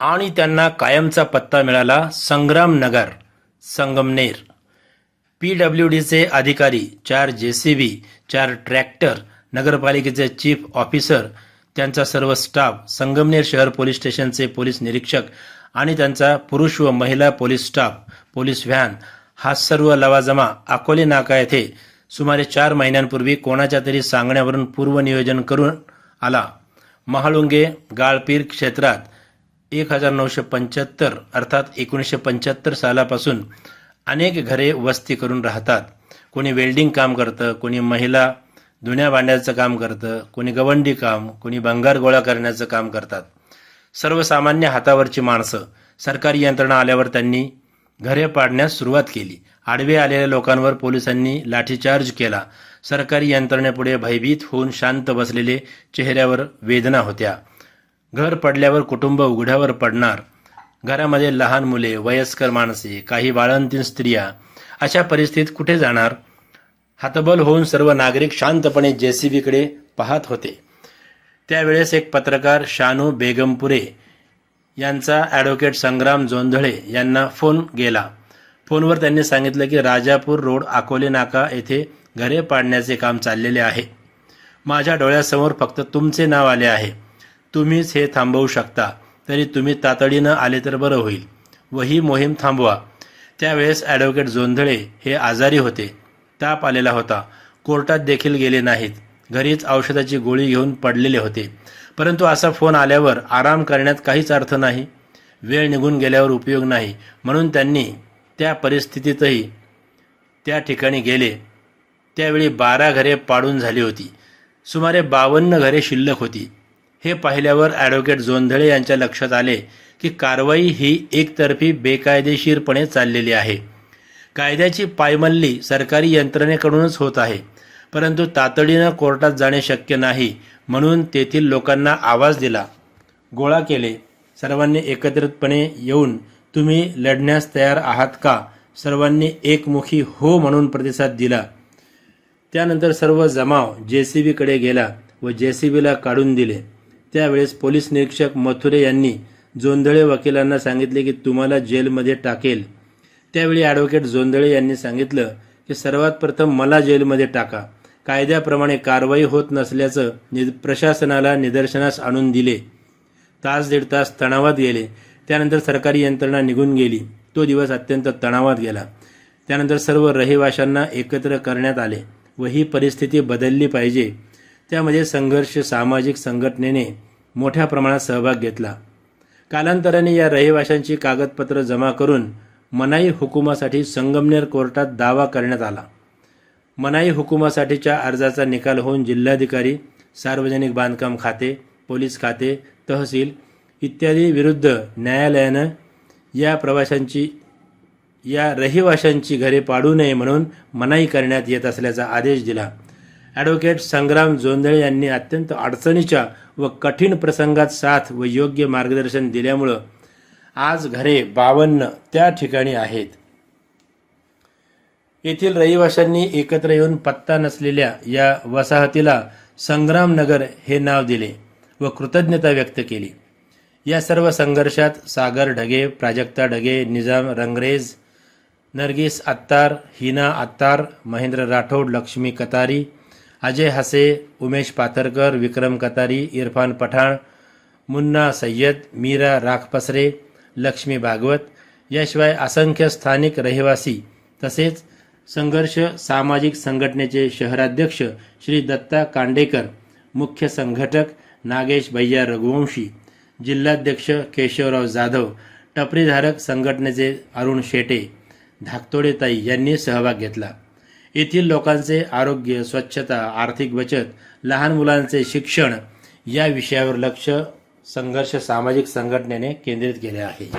आणि त्यांना कायमचा पत्ता मिळाला संग्रामनगर संगमनेर. पी डब्ल्यू डीचे अधिकारी चार जे सी बी चार ट्रॅक्टर नगरपालिकेचे चीफ ऑफिसर त्यांचा सर्व स्टाफ संगमनेर शहर पोलीस स्टेशनचे पोलीस निरीक्षक आणि त्यांचा पुरुष व महिला पोलीस स्टाफ पोलीस व्हॅन हा सर्व लवाजमा अकोले नाका येथे सुमारे चार महिन्यांपूर्वी कोणाच्या तरी सांगण्यावरून पूर्वनियोजन करून आला. महाळुंगे गाळपीर क्षेत्रात एक हजार नऊशे पंच्याहत्तर अर्थात एकोणीसशे पंच्याहत्तर सालापासून अनेक घरे वस्ती करून राहतात. कोणी वेल्डिंग काम करतं कोणी महिला धुण्या भांड्याचं काम करतं कोणी गवंडी काम कोणी भंगार गोळा करण्याचं काम करतात. सर्वसामान्य हातावरची माणसं सरकारी यंत्रणा आल्यावर त्यांनी घरे पाडण्यास सुरुवात केली. आडवे आलेल्या लोकांवर पोलिसांनी लाठीचार्ज केला. सरकारी यंत्रणेपुढे भयभीत होऊन शांत बसलेले चेहऱ्यावर वेदना होत्या. घर पडल्यावर कुटुंब उघड्यावर पडणार. घरामध्ये लहान मुले वयस्कर माणसे काही बाळंतीन स्त्रिया अशा परिस्थितीत कुठे जाणार? हातबल होऊन सर्व नागरिक शांतपणे जेसीबीकडे पाहत होते. त्यावेळेस एक पत्रकार शानू बेगमपुरे यांचा ॲडव्होकेट संग्राम जोंधळे यांना फोन गेला. फोनवर त्यांनी सांगितलं की राजापूर रोड अकोले नाका येथे घरे पाडण्याचे काम चाललेले आहे. माझ्या डोळ्यासमोर फक्त तुमचे नाव आले आहे. तुम्हीच हे थांबवू शकता. तरी तुम्ही तातडीनं आले तर बरं होईल. व ही मोहीम थांबवा. त्यावेळेस ॲडव्होकेट जोंधळे हे आजारी होते. ताप आलेला होता. कोर्टात देखील गेले नाहीत. घरीच औषधाची गोळी घेऊन पडलेले होते. परंतु असा फोन आल्यावर आराम करण्यात काहीच अर्थ नाही. वेळ निघून गेल्यावर उपयोग नाही. म्हणून त्यांनी त्या परिस्थितीतही त्या ठिकाणी गेले. त्यावेळी बारा घरे पाडून झाली होती. सुमारे बावन्न घरे शिल्लक होती. हे पाहिल्यावर ॲडव्होकेट जोंधळे यांच्या लक्षात आले की कारवाई ही एकतर्फी बेकायदेशीरपणे चाललेली आहे. कायद्याची पायमल्ली सरकारी यंत्रणेकडूनच होत आहे. परंतु तातडीनं कोर्टात जाणे शक्य नाही म्हणून तेथील लोकांना आवाज दिला. गोळा केले. सर्वांनी एकत्रितपणे येऊन तुम्ही लढण्यास तयार आहात का? सर्वांनी एकमुखी हो म्हणून प्रतिसाद दिला. त्यानंतर सर्व जमाव जे सी बीकडे गेला व जे सी बीला काढून दिले. त्यावेळेस पोलीस निरीक्षक मथुरे यांनी जोंधळे वकिलांना सांगितले की तुम्हाला जेलमध्ये टाकेल. त्यावेळी ॲडव्होकेट जोंधळे यांनी सांगितलं की सर्वात प्रथम मला जेलमध्ये टाका. कायद्याप्रमाणे कारवाई होत नसल्याचं नि प्रशासनाला निदर्शनास आणून दिले. तास दीड तास तणावात गेले. त्यानंतर सरकारी यंत्रणा निघून गेली. तो दिवस अत्यंत तणावात गेला. त्यानंतर सर्व रहिवाशांना एकत्र करण्यात आले व ही परिस्थिती बदलली पाहिजे. त्यामध्ये संघर्ष सामाजिक संघटनेने मोठ्या प्रमाणात सहभाग घेतला. कालांतराने या रहिवाशांची कागदपत्र जमा करून मनाई हुकुमासाठी संगमनेर कोर्टात दावा करण्यात आला. मनाई हुकुमासाठीच्या अर्जाचा निकाल होऊन जिल्हाधिकारी सार्वजनिक बांधकाम खाते पोलीस खाते तहसील इत्यादी विरुद्ध न्यायालयानं या प्रवाशांची या रहिवाशांची घरे पाडू नये म्हणून मनाई करण्यात येत असल्याचा आदेश दिला. ॲडव्होकेट संग्राम जोंधळे यांनी अत्यंत अडचणीच्या व कठीण प्रसंगात साथ व योग्य मार्गदर्शन दिल्यामुळं आज घरे बावन्न त्या ठिकाणी आहेत. येथील रहिवाशांनी एकत्र येऊन पत्ता नसलेल्या या वसाहतीला संग्रामनगर हे नाव दिले व कृतज्ञता व्यक्त केली. या सर्व संघर्षात सागर ढगे प्राजक्ता ढगे निजाम रंगरेज नरगिस अत्तार हिना अत्तार महेंद्र राठोड लक्ष्मी कतारी अजय हसे उमेश पाथरकर विक्रम कतारी इरफान पठाण मुन्ना सय्यद मीरा राखपसरे लक्ष्मी भागवत याशिवाय असंख्य स्थानिक रहिवासी तसेच संघर्ष सामाजिक संघटनेचे शहराध्यक्ष श्री दत्ता कांडेकर मुख्य संघटक नागेश भैया रघुवंशी जिल्हाध्यक्ष केशवराव जाधव टपरीधारक संघटनेचे अरुण शेटे धाकतोडेताई यांनी सहभाग घेतला. येथील लोकांचे आरोग्य स्वच्छता आर्थिक बचत लहान मुलांचे शिक्षण या विषयावर लक्ष संघर्ष सामाजिक संघटनेने केंद्रित केले आहे.